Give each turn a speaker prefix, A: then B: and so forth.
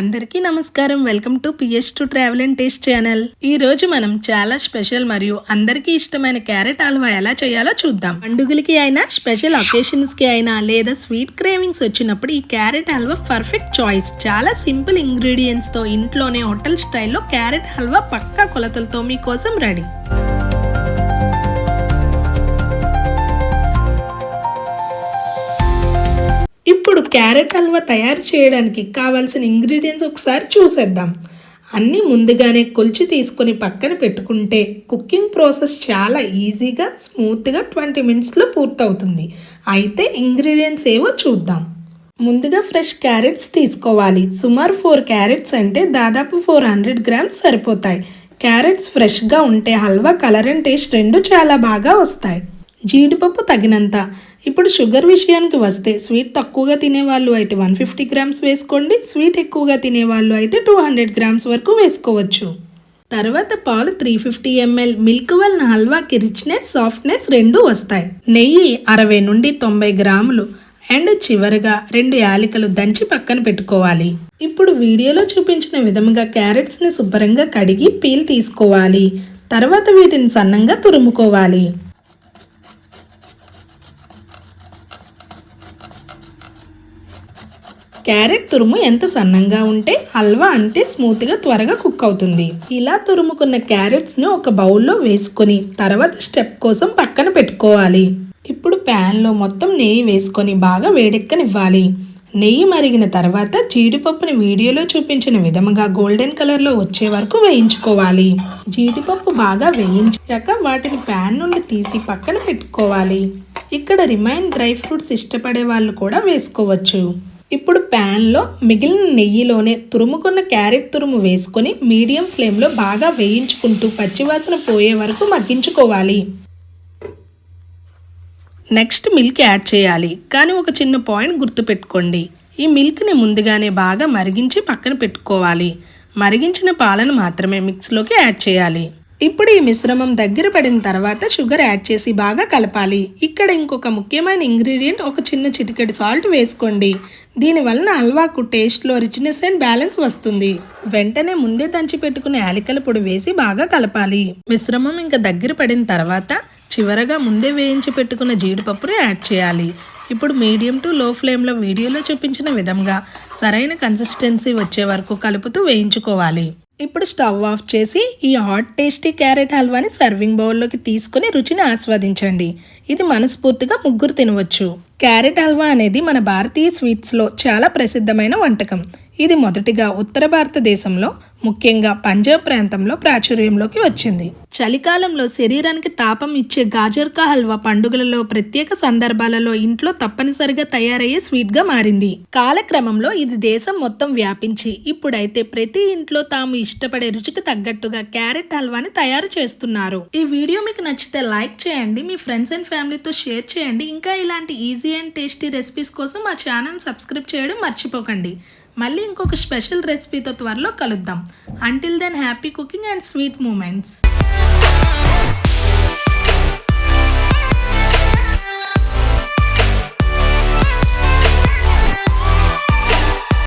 A: అందరికీ నమస్కారం. Welcome to P S two travel and taste channel. ఈ రోజు మనం చాలా స్పెషల్ మరియు అందరికీ ఇష్టమైన క్యారెట్ హల్వా ఎలా చేయాలో చూద్దాం. పండుగలకి అయినా స్పెషల్ అకేషన్స్కి అయినా లేదా స్వీట్ క్రేవింగ్స్ వచ్చినప్పుడు ఈ క్యారెట్ హల్వా పర్ఫెక్ట్ చాయిస్. చాలా సింపుల్ ఇంగ్రీడియంట్స్తో ఇంట్లోనే హోటల్ స్టైల్లో క్యారెట్ హల్వా పక్కా కొలతలతో మీకోసం రెడీ. క్యారెట్ హల్వా తయారు చేయడానికి కావాల్సిన ఇంగ్రీడియంట్స్ ఒకసారి చూసేద్దాం. అన్నీ ముందుగానే కొలిచి తీసుకొని పక్కన పెట్టుకుంటే కుకింగ్ ప్రాసెస్ చాలా ఈజీగా స్మూత్గా ట్వంటీ మినిట్స్లో పూర్తవుతుంది. అయితే ఇంగ్రీడియంట్స్ ఏవో చూద్దాం. ముందుగా ఫ్రెష్ క్యారెట్స్ తీసుకోవాలి. సుమారు ఫోర్ క్యారెట్స్ అంటే దాదాపు ఫోర్ హండ్రెడ్ గ్రామ్స్ సరిపోతాయి. క్యారెట్స్ ఫ్రెష్గా ఉంటే హల్వా కలర్ అండ్ టేస్ట్ రెండు చాలా బాగా వస్తాయి. జీడిపప్పు తగినంత. ఇప్పుడు షుగర్ విషయానికి వస్తే స్వీట్ తక్కువగా తినేవాళ్ళు అయితే వన్ ఫిఫ్టీ గ్రామ్స్ వేసుకోండి స్వీట్ ఎక్కువగా తినేవాళ్ళు అయితే టూ హండ్రెడ్ గ్రామ్స్ వరకు వేసుకోవచ్చు. తర్వాత పాలు త్రీ ఫిఫ్టీ ఎంఎల్ మిల్క్ వలన హల్వాకి రిచ్నెస్ సాఫ్ట్నెస్ రెండు వస్తాయి. నెయ్యి అరవై నుండి తొంభై గ్రాములు అండ్ చివరగా రెండు యాలకులు దంచి పక్కన పెట్టుకోవాలి. ఇప్పుడు వీడియోలో చూపించిన విధముగా క్యారెట్స్ని శుభ్రంగా కడిగి పీల్ తీసుకోవాలి. తర్వాత వీటిని సన్నంగా తురుముకోవాలి. క్యారెట్ తురుము ఎంత సన్నంగా ఉంటే హల్వా అంతే స్మూత్గా త్వరగా కుక్ అవుతుంది. ఇలా తురుముకున్న క్యారెట్స్ను ఒక బౌల్లో వేసుకొని తర్వాత స్టెప్ కోసం పక్కన పెట్టుకోవాలి. ఇప్పుడు ప్యాన్లో మొత్తం నెయ్యి వేసుకొని బాగా వేడెక్కనివ్వాలి. నెయ్యి మరిగిన తర్వాత జీడిపప్పుని వీడియోలో చూపించిన విధముగా గోల్డెన్ కలర్లో వచ్చే వరకు వేయించుకోవాలి. జీడిపప్పు బాగా వేయించాక వాటిని ప్యాన్ నుండి తీసి పక్కన పెట్టుకోవాలి. ఇక్కడ రిమైన్ డ్రై ఫ్రూట్స్ ఇష్టపడే వాళ్ళు కూడా వేసుకోవచ్చు. ఇప్పుడు ప్యాన్లో మిగిలిన నెయ్యిలోనే తురుముకున్న క్యారెట్ తురుము వేసుకొని మీడియం ఫ్లేమ్లో బాగా వేయించుకుంటూ పచ్చివాసన పోయే వరకు మగ్గించుకోవాలి. నెక్స్ట్ మిల్క్ యాడ్ చేయాలి. కానీ ఒక చిన్న పాయింట్ గుర్తుపెట్టుకోండి. ఈ మిల్క్ని ముందుగానే బాగా మరిగించి పక్కన పెట్టుకోవాలి. మరిగించిన పాలను మాత్రమే మిక్స్లోకి యాడ్ చేయాలి. ఇప్పుడు ఈ మిశ్రమం దగ్గర పడిన తర్వాత షుగర్ యాడ్ చేసి బాగా కలపాలి. ఇక్కడ ఇంకొక ముఖ్యమైన ఇంగ్రీడియంట్ ఒక చిన్న చిటికెడు సాల్ట్ వేసుకోండి. దీని వలన హల్వాకు టేస్ట్లో రిచ్నెస్ అండ్ బ్యాలెన్స్ వస్తుంది. వెంటనే ముందే దంచి పెట్టుకున్న యాలికల పొడి వేసి బాగా కలపాలి. మిశ్రమం ఇంకా దగ్గర పడిన తర్వాత చివరగా ముందే వేయించి పెట్టుకున్న జీడిపప్పును యాడ్ చేయాలి. ఇప్పుడు మీడియం టు లో ఫ్లేమ్లో వీడియోలో చూపించిన విధంగా సరైన కన్సిస్టెన్సీ వచ్చే వరకు కలుపుతూ వేయించుకోవాలి. ఇప్పుడు స్టవ్ ఆఫ్ చేసి ఈ హాట్ టేస్టీ క్యారెట్ హల్వాని సర్వింగ్ బౌల్లోకి తీసుకుని రుచిని ఆస్వాదించండి. ఇది మనస్ఫూర్తిగా ముగ్గురు తినవచ్చు. క్యారెట్ హల్వా అనేది మన భారతీయ స్వీట్స్లో చాలా ప్రసిద్ధమైన వంటకం. ఇది మొదటిగా ఉత్తర భారతదేశంలో ముఖ్యంగా పంజాబ్ ప్రాంతంలో ప్రాచుర్యంలోకి వచ్చింది. చలికాలంలో శరీరానికి తాపం ఇచ్చే గాజర్కా హల్వా పండుగలలో ప్రత్యేక సందర్భాలలో ఇంట్లో తప్పనిసరిగా తయారయ్యే స్వీట్గా మారింది. కాలక్రమంలో ఇది దేశం మొత్తం వ్యాపించి ఇప్పుడైతే ప్రతి ఇంట్లో తాము ఇష్టపడే రుచికి తగ్గట్టుగా క్యారెట్ హల్వాని తయారు చేస్తున్నారు. ఈ వీడియో మీకు నచ్చితే లైక్ చేయండి మీ ఫ్రెండ్స్ అండ్ ఫ్యామిలీతో షేర్ చేయండి. ఇంకా ఇలాంటి ఈజీ అండ్ టేస్టీ రెసిపీస్ కోసం మా ఛానల్ సబ్స్క్రైబ్ చేయడం మర్చిపోకండి. మళ్ళీ ఇంకొక స్పెషల్ రెసిపీతో త్వరలో కలుద్దాం. Until then happy cooking and sweet moments